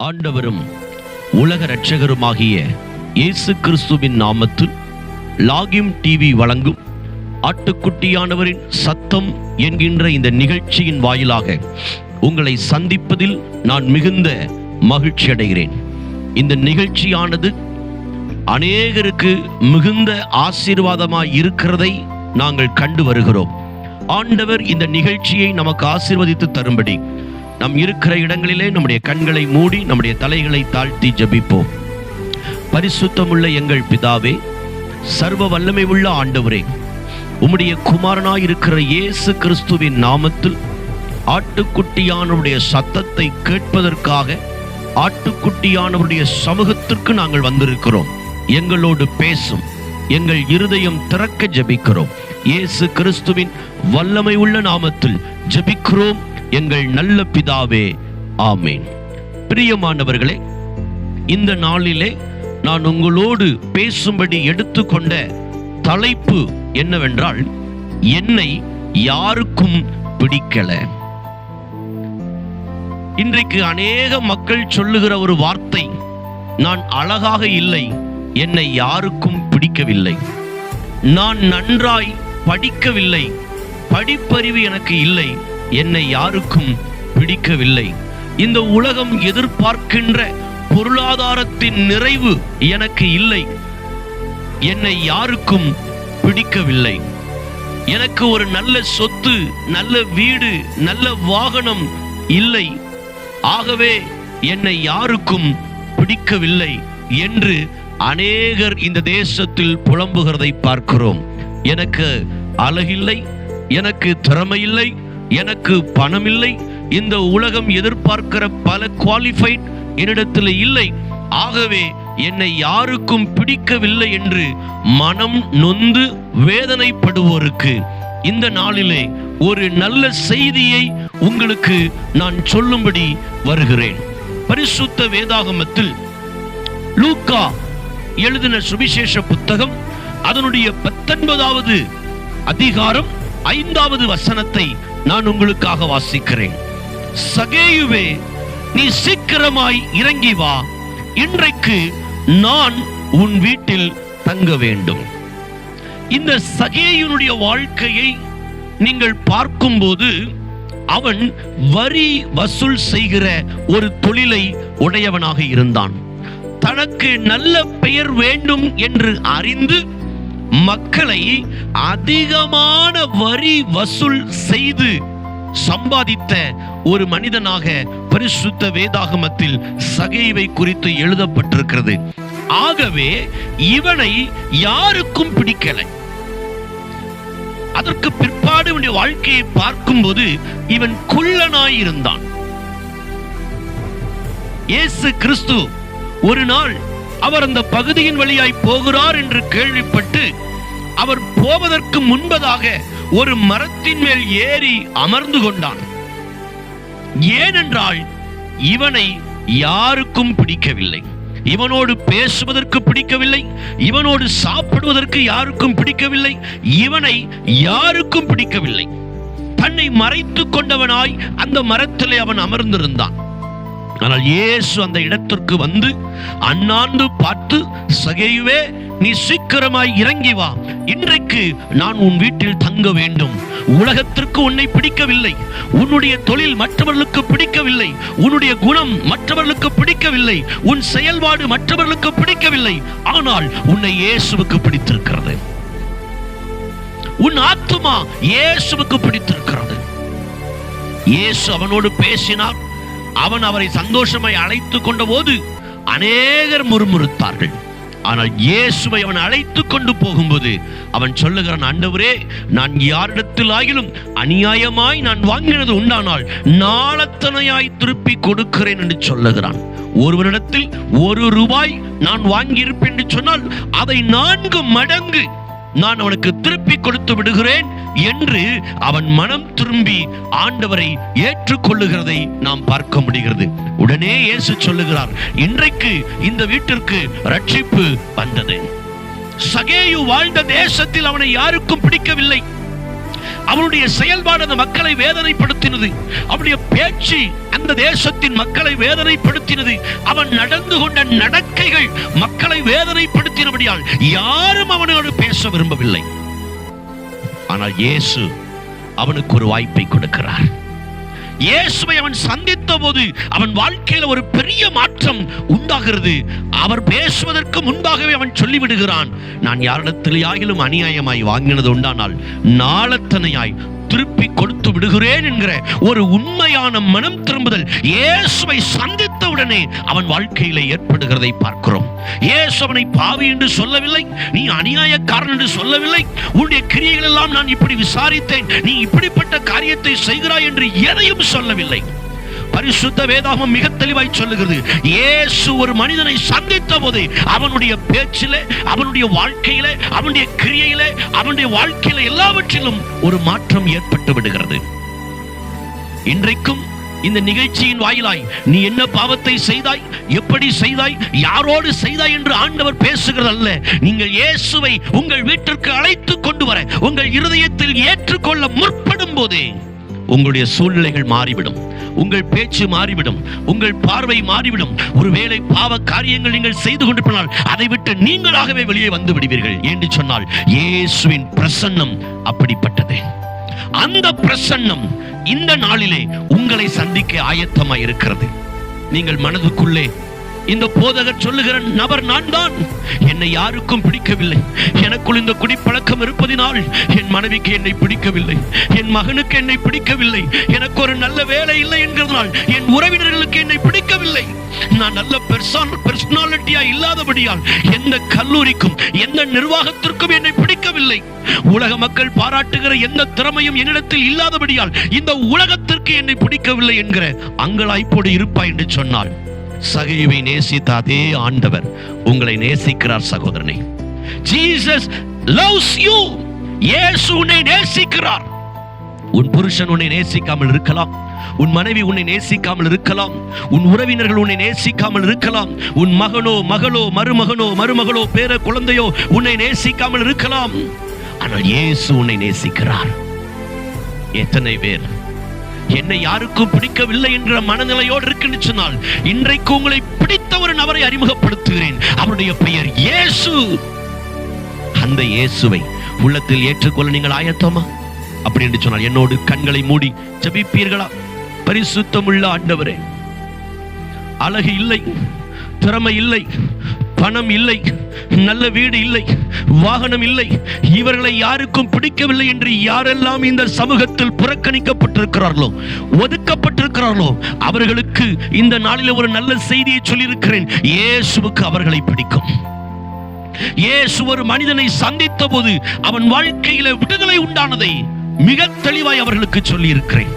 ஆண்டவரும் உலக இரட்சகருமாகிய இயேசு கிறிஸ்துவின் நாமத்தில் லாகிம் டிவி வழங்கும் ஆட்டுக்குட்டியானவரின் சத்தம் என்கின்ற இந்த நிகழ்ச்சியின் வாயிலாக உங்களை சந்திப்பதில் நான் மிகுந்த மகிழ்ச்சி அடைகிறேன். இந்த நிகழ்ச்சியானது அநேகருக்கு மிகுந்த ஆசீர்வாதமாய் இருக்கிறதை நாங்கள் கண்டு வருகிறோம். ஆண்டவர் இந்த நிகழ்ச்சியை நமக்கு ஆசீர்வதித்து தரும்படி நம் இருக்கிற இடங்களிலே நம்முடைய கண்களை மூடி நம்முடைய தலைகளை தாழ்த்தி ஜெபிப்போம். பரிசுத்தமுள்ள எங்கள் பிதாவே சர்வ வல்லமை உள்ள ஆண்டவரே உம்முடைய குமாரனாய் இருக்கிற இயேசு கிறிஸ்துவின் நாமத்தில் ஆட்டுக்குட்டியானவருடைய சத்தத்தை கேட்பதற்காக ஆட்டுக்குட்டியானவருடைய சமூகத்திற்கு நாங்கள் வந்திருக்கிறோம். எங்களோடு பேசும் எங்கள் இருதயம் திறக்க ஜெபிக்கிறோம். இயேசு கிறிஸ்துவின் வல்லமை உள்ள நாமத்தில் ஜெபிக்கிறோம். எங்கள் நல்ல பிதாவே ஆமேன். பிரியமானவர்களே இந்த நாளிலே நான் உங்களோடு பேசும்படி எடுத்துக்கொண்ட தலைப்பு என்னவென்றால் என்னை யாருக்கும் பிடிக்கல. இன்றைக்கு அநேக மக்கள் சொல்லுகிற ஒரு வார்த்தை நான் அழகாக இல்லை என்னை யாருக்கும் பிடிக்கவில்லை. நான் நன்றாய் படிக்கவில்லை படிப்பறிவு எனக்கு இல்லை என்னை யாருக்கும் பிடிக்கவில்லை. இந்த உலகம் எதிர்பார்க்கின்ற பொருளாதாரத்தின் நிறைவு எனக்கு இல்லை. என்னை யாருக்கும் பிடிக்கவில்லை. எனக்கு ஒரு நல்ல சொத்து நல்ல வீடு நல்ல வாகனம் இல்லை. ஆகவே என்னை யாருக்கும் பிடிக்கவில்லை என்று அநேகர் இந்த தேசத்தில் புலம்புகிறதை பார்க்கிறோம். எனக்கு அழகில்லை எனக்கு திறமையில்லை எனக்கு பணம் இல்லை இந்த உலகம் எதிர்பார்க்கிற பல குவாலிஃபைட் என்னிடத்தில் இல்லை. ஆகவே என்னை யாருக்கும் பிடிக்கவில்லை என்று மனம் நொந்து வேதனைப்படுவோருக்கு. இந்த நாளிலே ஒரு நல்ல செய்தியை உங்களுக்கு நான் சொல்லும்படி வருகிறேன். பரிசுத்த வேதாகமத்தில் லூக்கா எழுதின சுவிசேஷ புத்தகம் அதனுடைய பத்தொன்பதாவது அதிகாரம் ஐந்தாவது வசனத்தை நான் உங்களுக்காக வாசிக்கிறேன். சகேயுவே நீ சீக்கிரமாய் இறங்கி வா. இன்றைக்கு நான் உன் வீட்டில் தங்க வேண்டும். இந்த சகேயுனுடைய வாழ்க்கையை நீங்கள் பார்க்கும்போது அவன் வரி வசூல் செய்கிற ஒரு தொழிலை உடையவனாக இருந்தான். தனக்கு நல்ல பெயர் வேண்டும் என்று அறிந்து மக்களை அதிகமான வரி வசூல் செய்து சம்பாதித்த ஒரு மனிதனாக பரிசுத்த வேதாகமத்தில் சகைவை குறித்து எழுதப்பட்டிருக்கிறது. ஆகவே இவனை யாருக்கும் பிடிக்கலை. அதற்கு பிற்பாடு இவனுடைய வாழ்க்கையை பார்க்கும்போது இவன் குள்ளனாய் இருந்தான் இயேசு கிறிஸ்து ஒரு நாள் அவர் அந்த பகுதியின் வழியாய் போகிறார் என்று கேள்விப்பட்டு அவர் போவதற்கு முன்பதாக ஒரு மரத்தின் மேல் ஏறி அமர்ந்து கொண்டான். ஏனென்றால் இவனை யாருக்கும் பிடிக்கவில்லை. இவனோடு பேசுவதற்கு பிடிக்கவில்லை. இவனோடு சாப்பிடுவதற்கு யாருக்கும் பிடிக்கவில்லை. இவனை யாருக்கும் பிடிக்கவில்லை. தன்னை மறைத்துக் கொண்டவனாய் அந்த மரத்திலே அவன் அமர்ந்திருந்தான். ஆனால் இயேசு அந்த இடத்திற்கு வந்து அண்ணாந்து பார்த்து சகையுவே நீ சீக்கிரமாய் இறங்கி வா. இன்றைக்கு நான் உன் வீட்டில் தங்க வேண்டும். உலகத்திற்கு உன்னை பிடிக்கவில்லை. உன்னுடைய தொழில் மற்றவர்களுக்கு பிடிக்கவில்லை. உன்னுடைய குணம் மற்றவர்களுக்கு பிடிக்கவில்லை. உன் செயல்பாடு மற்றவர்களுக்கு பிடிக்கவில்லை. ஆனால் உன்னை இயேசுவுக்கு பிடித்திருக்கிறது. உன் ஆத்துமா இயேசுவுக்கு பிடித்திருக்கிறது. இயேசு அவனோடு பேசினார். அவன் அவரை சந்தோஷமாய் அழைத்து கொண்ட போது அநேகர் முறுமுறுத்தார்கள். ஆனால் இயேசுவை அவன் அழைத்து கொண்டு போகும்போது அவன் சொல்லுகிறான் ஆண்டவரே நான் யாரிடத்தில் ஆகிலும் அநியாயமாய் நான் வாங்கினது உண்டானால் நாளத்தனையாய் திருப்பி கொடுக்கிறேன் என்று சொல்லுகிறான். ஒருவனிடத்தில் ஒரு ரூபாய் நான் வாங்கியிருப்பேன் என்று சொன்னால் அதை நான்கு மடங்கு நான் அவனுக்கு திருப்பி கொடுத்து விடுகிறேன் என்று அவன் மனம் திரும்பி ஆண்டவரை ஏற்றுக்கொள்ளுகிறதை நாம் பார்க்க முடிகிறது. உடனே இயேசு சொல்லுகிறார் இன்றைக்கு இந்த வீட்டிற்கு ரட்சிப்பு வந்தது. சகேயு வாழ்ந்த தேசத்தில் அவனை யாருக்கும் பிடிக்கவில்லை. அவனுடைய செயல்பாடு அந்த மக்களை வேதனைப்படுத்தினது. அவனுடைய பேச்சு அந்த தேசத்தின் மக்களை வேதனைப்படுத்தினது. அவன் நடந்து கொண்ட நடக்கைகள் மக்களை வேதனைப்படுத்தினபடியால் யாரும் அவனோடு பேச விரும்பவில்லை. ஆனால் இயேசு அவனுக்கு ஒரு வாய்ப்பை கொடுக்கிறார். இயேசுவை அவன் சந்தித்த போது அவன் வாழ்க்கையில ஒரு பெரிய மாற்றம் உண்டாகிறது. அவர் பேசுவதற்கு முன்பாகவே அவன் சொல்லிவிடுகிறான் நான் யாரிடத்திலேயாயிலும் அநியாயமாய் வாங்கினது உண்டானால் நாளத்தனையாய் திருப்பி கொடுத்து விடுகிறேன் என்கிற ஒரு உண்மையான மனம் திரும்புதல் இயேசுவை சந்தித்த உடனே அவன் வாழ்க்கையில ஏற்படுகிறதை பார்க்கிறோம். இயேசு அவனை பாவி என்று சொல்லவில்லை நீ அநியாயக்காரன் என்று சொல்லவில்லை. உன்னுடைய கிரியைகள் எல்லாம் நான் இப்படி விசாரித்தேன் நீ இப்படிப்பட்ட காரியத்தை செய்கிறாய் என்று எதையும் சொல்லவில்லை. பரிசுத்த வேதாகம் மிக தெளிவாய் சொல்லுகிறது இயேசு ஒரு மனிதனை சந்தித்த போது அவனுடைய பேச்சில அவனுடைய வாழ்க்கையில அவனுடைய கிரியையில அவனுடைய வாழ்க்கையில எல்லாவற்றிலும் ஒரு மாற்றம் ஏற்பட்டு விடுகிறது. இன்றைக்கும் இந்த நிகழ்ச்சியின் வாயிலாய் நீ என்ன பாவத்தை செய்தாய்? எப்படி செய்தாய்? யாரோடு செய்தாய் என்று ஆண்டவர் பேசுகிறது அல்ல. நீங்கள் இயேசுவை உங்கள் வீட்டிற்கு அழைத்து கொண்டு வர உங்கள் இருதயத்தில் ஏற்றுக்கொள்ள முற்படும் போதே உங்களுடைய சூழ்நிலைகள் மாறிவிடும். உங்கள் பேச்சு மாறிவிடும். உங்கள் பார்வை மாறிவிடும். ஒருவேளை பாவ காரியங்கள் நீங்கள் செய்து கொண்டு போனால் அதை விட்டு நீங்களாகவே வெளியே வந்து விடுவீர்கள் என்று சொன்னால் இயேசுவின் பிரசன்னம் அப்படிப்பட்டது. அந்த பிரசன்னம் இந்த நாளிலே உங்களை சந்திக்க ஆயத்தமாய் இருக்கிறது நீங்கள் மனதுக்குள்ளே இந்த போதகர் சொல்லுகிற நபர் நான் தான் என்னை யாருக்கும் பிடிக்கவில்லை. எனக்குள் இந்த குடிப்பழக்கம் இருப்பதினால் என் மனைவிக்கு என்னை பிடிக்கவில்லை. என் மகனுக்கு என்னை பிடிக்கவில்லை. எனக்கு ஒரு நல்ல வேலை இல்லை என்கிறதுனால் என் உறவினர்களுக்கு என்னை பிடிக்கவில்லை. நான் நல்ல பெர்சனாலிட்டியா இல்லாதபடியால் எந்த கல்லூரிக்கும் எந்த நிர்வாகத்திற்கும் என்னை பிடிக்கவில்லை. உலக மக்கள் பாராட்டுகிற எந்த திறமையும் என்னிடத்தில் இல்லாதபடியால் இந்த உலகத்திற்கு என்னை பிடிக்கவில்லை என்கிற அங்கலாய்ப்போடு இருப்பாய் என்று சொன்னாள். சகைவை நேசித்த அதே ஆண்டவர். உங்களை நேசிக்கிறார் சகோதரனை. ஜீசஸ் லவ்ஸ் யூ இயேசு உன்னை நேசிக்கிறார். உன் புருஷன் உன்னை நேசிக்காமல் இருக்கலாம். உன் மனைவி உன்னை நேசிக்காமல் இருக்கலாம். உன் உறவினர்கள் உன்னை நேசிக்காமல் இருக்கலாம். உன் மகனோ மகளோ மருமகனோ மருமகளோ பேர குழந்தையோ உன்னை நேசிக்காமல் இருக்கலாம். ஆனால் இயேசு உன்னை நேசிக்கிறார். எத்தனை பேர் என்னை யாருக்கும் பிடிக்கவில்லை என்ற மனநிலையோடு இருக்குன்னு சொன்னால் இன்றைக்கு உங்களை பிடித்த ஒரு நபரை அறிமுகப்படுத்துகிறேன். அவருடைய பெயர் இயேசு. அந்த இயேசுவை உள்ளத்தில் ஏற்றுக்கொள்ள நீங்கள் ஆயத்தமா? அப்படி என்று சொன்னால் என்னோடு கண்களை மூடி ஜபிப்பீர்களா? பரிசுத்தமுள்ள ஆண்டவரே அழகு இல்லை திறமை இல்லை பணம் இல்லை நல்ல வீடு இல்லை வாகனம் இல்லை. இவர்களை யாருக்கும் பிடிக்கவில்லை என்று யாரெல்லாம் இந்த சமூகத்தில் புறக்கணிக்கப்பட்டிருக்கிறார்களோ ஒதுக்கப்பட்டிருக்கிறார்களோ அவர்களுக்கு இந்த நாளில் ஒரு நல்ல செய்தியை சொல்லியிருக்கிறேன். இயேசுவுக்கு அவர்களை பிடிக்கும். இயேசு ஒரு மனிதனை சந்தித்த போது அவன் வாழ்க்கையில விடுதலை உண்டானதை மிக தெளிவாய் அவர்களுக்கு சொல்லியிருக்கிறேன்.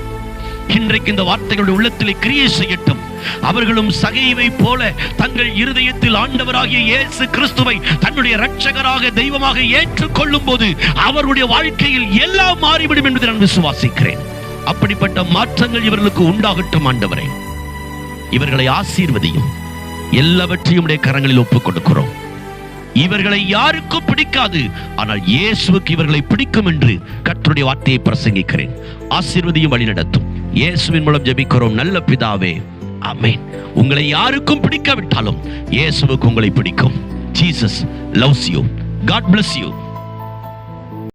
இன்றைக்கு இந்த வார்த்தைகளுடைய உள்ளத்திலே கிரியை செய்யட்டும். அவர்களும் சகைவை போல தங்கள் இருதயத்தில் ஆண்டவராகிய இயேசு கிறிஸ்துவை தன்னுடைய ரட்சகராக தெய்வமாக ஏற்றுக்கொள்ளும் போது அவருடைய வாழ்க்கையில் எல்லாம் மாறிவிடும் என்பதை நான் விசுவாசிக்கிறேன். அப்படிப்பட்ட மாற்றங்கள் இவர்களுக்கு உண்டாகட்டும் ஆண்டவரை. இவர்களை ஆசீர்வதியும். எல்லாவற்றையும் உடைய கரங்களில் ஒப்புக் கொடுக்கிறோம். இவர்களை யாருக்கும் பிடிக்காது ஆனால் இயேசுவுக்கு இவர்களை பிடிக்கும் என்று கற்றுடைய வார்த்தையை பிரசங்கிக்கிறேன். ஆசீர்வதியும் வழிநடத்தும். இயேசுவின் மூலம் ஜெபிக்கிறோம். நல்ல பிதாவே அமேன் உங்களை யாருக்கும் பிடிக்காவிட்டாலும் இயேசுவுக்கு உங்களை பிடிக்கும். Jesus loves you God bless you